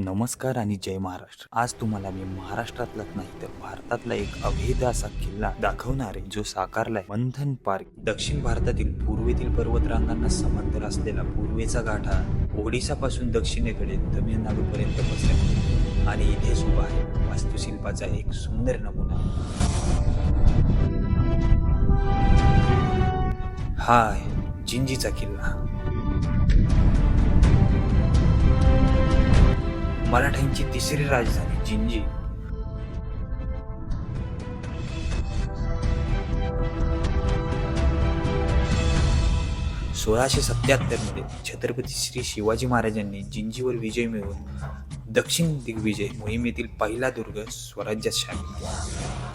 नमस्कार आणि जय महाराष्ट्र. आज तुम्हाला मी महाराष्ट्रातलाच नाही तर भारतातला एक अभेद असा किल्ला दाखवणारे जो साकारलाय मंथन पार्क. दक्षिण भारतातील पूर्वेतील पर्वतरांगांना समांतर असलेला पूर्वेचा गाठा ओडिसापासून दक्षिणेकडे तमिळनाडूपर्यंत पसरला आणि इथेच उभा आहे. वास्तुशिल्पाचा एक सुंदर नमुना. हा आहे जिंजीचा किल्ला. मराठ्यांची तिसरी राजधानी जिंजी. सोळाशे सत्याहत्तरमध्ये छत्रपती श्री शिवाजी महाराजांनी जिंजीवर विजय मिळवून दक्षिण दिग्विजय मोहिमेतील पहिला दुर्ग स्वराज्यात सामील केला.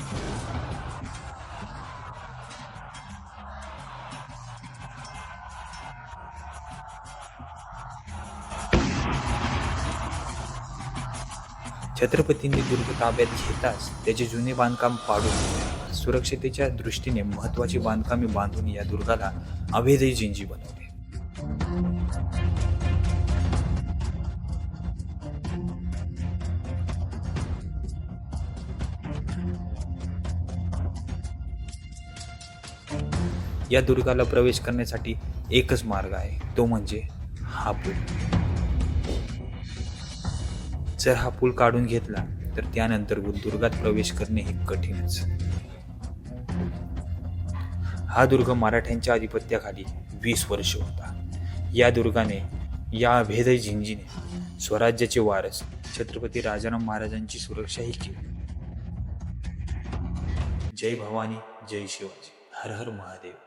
छत्रपतींनी दुर्ग ताब्यात घेताच त्याचे जुने बांधकाम पाडून सुरक्षतेच्या दृष्टीने महत्वाची बांधकामे बांधून या दुर्गाला अभेदयी जिंजी बनवले. या दुर्गाला प्रवेश करण्यासाठी एकच मार्ग आहे तो म्हणजे हा पूल जर हा पूल काढून घेतला तर त्यानंतर दुर्गात प्रवेश करणे हे कठीणच. हा दुर्ग मराठ्यांच्या अधिपत्याखाली वीस वर्ष होता. या दुर्गाने या अभेदय झिंजीने स्वराज्याचे वारस छत्रपती राजाराम महाराजांची सुरक्षाही केली. जय भवानी जय शिवाजी. हर हर महादेव.